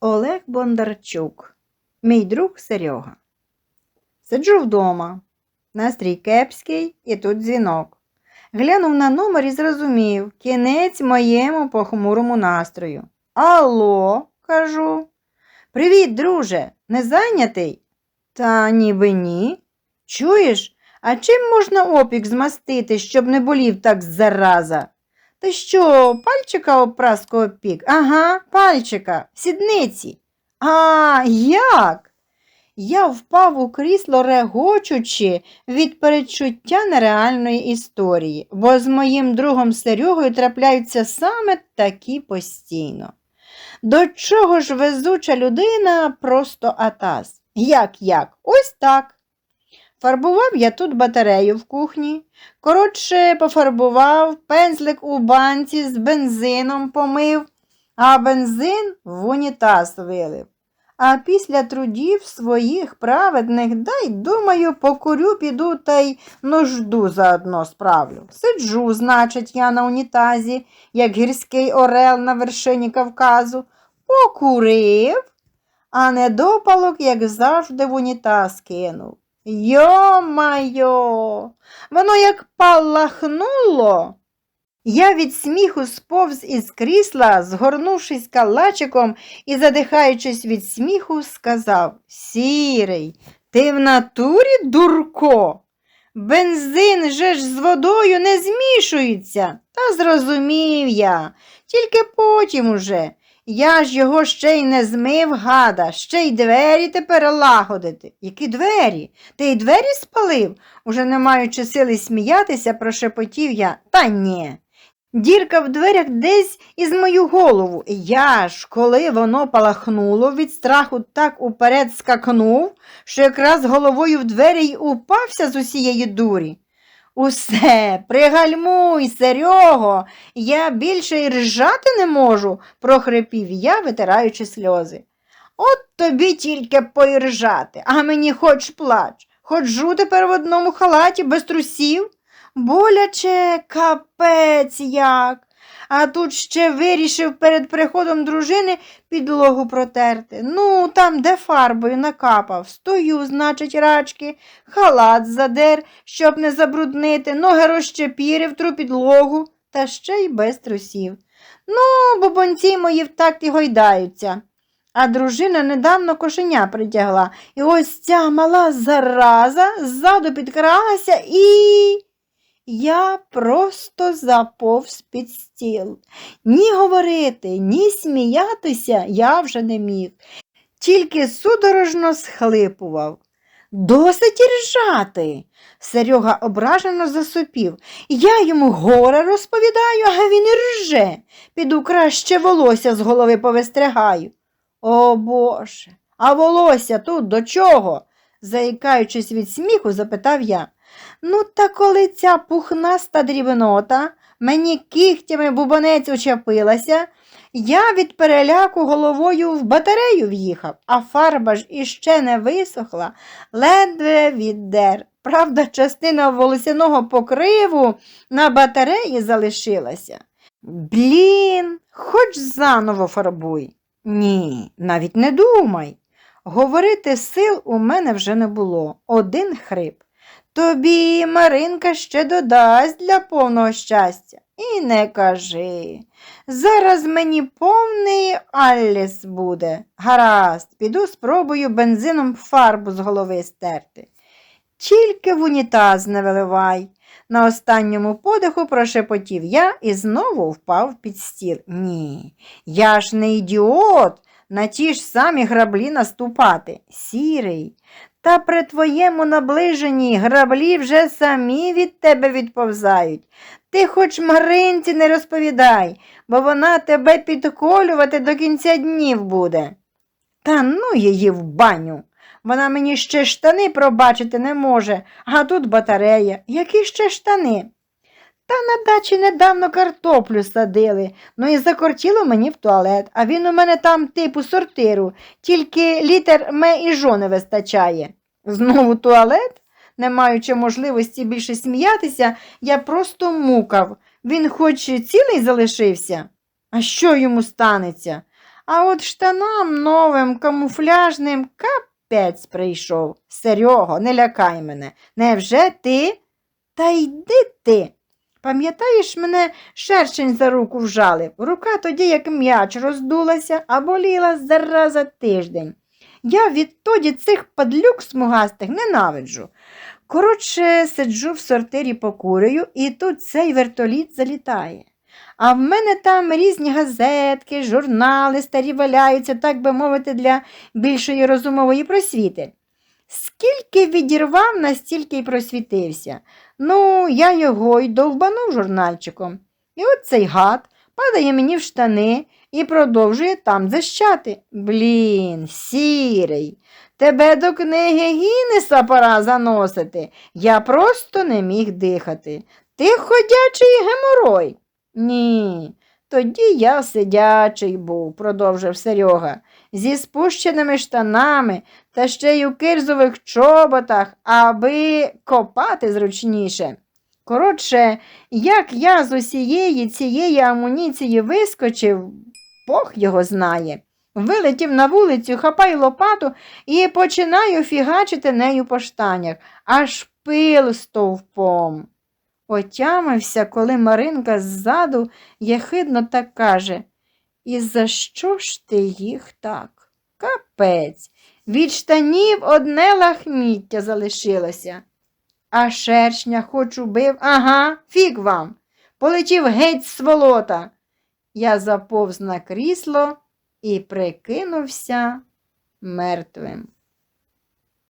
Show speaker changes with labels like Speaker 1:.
Speaker 1: Олег Бондарчук, мій друг Серега. Сиджу вдома. Настрій кепський і тут дзвінок. Глянув на номер і зрозумів кінець моєму похмурому настрою. Алло, кажу. Привіт, друже, не зайнятий? Та ніби ні. Чуєш, а чим можна опік змастити, щоб не болів так зараза? Ти що, пальчика об праску опік? Ага, пальчика, сідниці. А, як? Я впав у крісло, регочучи від передчуття нереальної історії, бо з моїм другом Серегою трапляються саме такі постійно. До чого ж везуча людина просто атас? Як як? Ось так. Фарбував я тут батарею в кухні. Коротше, пофарбував, пензлик у банці з бензином помив, а бензин в унітаз вилив. А після трудів своїх праведних, дай, думаю, покурю, піду та й нужду заодно справлю. Сиджу, значить, я на унітазі, як гірський орел на вершині Кавказу, покурив, а недопалок, як завжди, в унітаз кинув. Йо-майо, воно як палахнуло. Я від сміху сповз із крісла, згорнувшись калачиком і, задихаючись від сміху, сказав Сірий, ти в натурі дурко? Бензин же ж з водою не змішується. Та зрозумів я, тільки потім уже. Я ж його ще й не змив, гада, ще й двері тепер лагодити. Які двері? Ти й двері спалив? Уже не маючи сили сміятися, прошепотів я. Та ні. Дірка в дверях десь із мою голову. Я ж, коли воно палахнуло, від страху так уперед скакнув, що якраз головою в двері й упався з усієї дурі. Усе, пригальмуй, Серього, я більше й ржати не можу, прохрипів я, витираючи сльози. От тобі тільки поіржати, а мені хоч плач. Ходжу тепер в одному халаті без трусів. Боляче капець як. А тут ще вирішив перед приходом дружини підлогу протерти. Ну, там, де фарбою накапав. Стою, значить, рачки, халат задер, щоб не забруднити, ноги розчепірив тру підлогу, та ще й без трусів. Ну, бобонці мої в і гойдаються. А дружина недавно кошеня притягла, і ось ця мала зараза ззаду підкралася і. Я просто заповз під стіл. Ні говорити, ні сміятися я вже не міг, тільки судорожно схлипував. Досить ржати. Серега ображено засопів. Я йому горе розповідаю, а він і рже. Піду краще волосся з голови повистригаю. О Боже, а волосся тут до чого? заїкаючись від сміху, запитав я. Ну, та коли ця пухнаста дрібнота мені кігтями бубонець учепилася, я від переляку головою в батарею в'їхав, а фарба ж іще не висохла, ледве віддер. Правда, частина волосяного покриву на батареї залишилася. Блін, хоч заново фарбуй. Ні, навіть не думай. Говорити сил у мене вже не було, один хрип. Тобі Маринка ще додасть для повного щастя. І не кажи. Зараз мені повний Аліс буде. Гаразд, піду спробую бензином фарбу з голови стерти. Тільки в унітаз не виливай. На останньому подиху прошепотів я і знову впав під стіл. Ні, я ж не ідіот, на ті ж самі граблі наступати. Сірий, та при твоєму наближенні граблі вже самі від тебе відповзають. Ти хоч Маринці не розповідай, бо вона тебе підколювати до кінця днів буде. Та ну її в баню. Вона мені ще штани пробачити не може, а тут батарея. Які ще штани? Та на дачі недавно картоплю садили, ну і закортіло мені в туалет, а він у мене там типу сортиру, тільки літер ме і жо не вистачає. Знову туалет? Не маючи можливості більше сміятися, я просто мукав. Він хоч цілий залишився. А що йому станеться? А от штанам новим камуфляжним капець прийшов. Серього, не лякай мене. Невже ти? Та йди ти. Пам'ятаєш, мене шершень за руку вжалив. Рука тоді, як м'яч, роздулася, а боліла зараза тиждень. Я відтоді цих падлюк смугастих ненавиджу. Коротше, сиджу в сортирі покурюю, і тут цей вертоліт залітає. А в мене там різні газетки, журнали старі валяються, так би мовити, для більшої розумової просвіти. Скільки відірвав, настільки й просвітився. Ну, я його й довбанув журнальчиком. І от цей гад падає мені в штани і продовжує там зищати. Блін, сірий, тебе до книги Гіннеса пора заносити. Я просто не міг дихати. Ти ходячий геморой. Ні, тоді я сидячий був, продовжив Серега, зі спущеними штанами та ще й у кирзових чоботах, аби копати зручніше. Коротше, як я з усієї цієї амуніції вискочив, Бог його знає. Вилетів на вулицю, хапаю лопату і починаю фігачити нею по штанях, аж пил стовпом. Отямився, коли Маринка ззаду єхидно так каже І за що ж ти їх так? Капець. Від штанів одне лахміття залишилося. А шершня хоч убив, ага, фіг вам. Полетів геть сволота. Я заповз на крісло і прикинувся мертвим.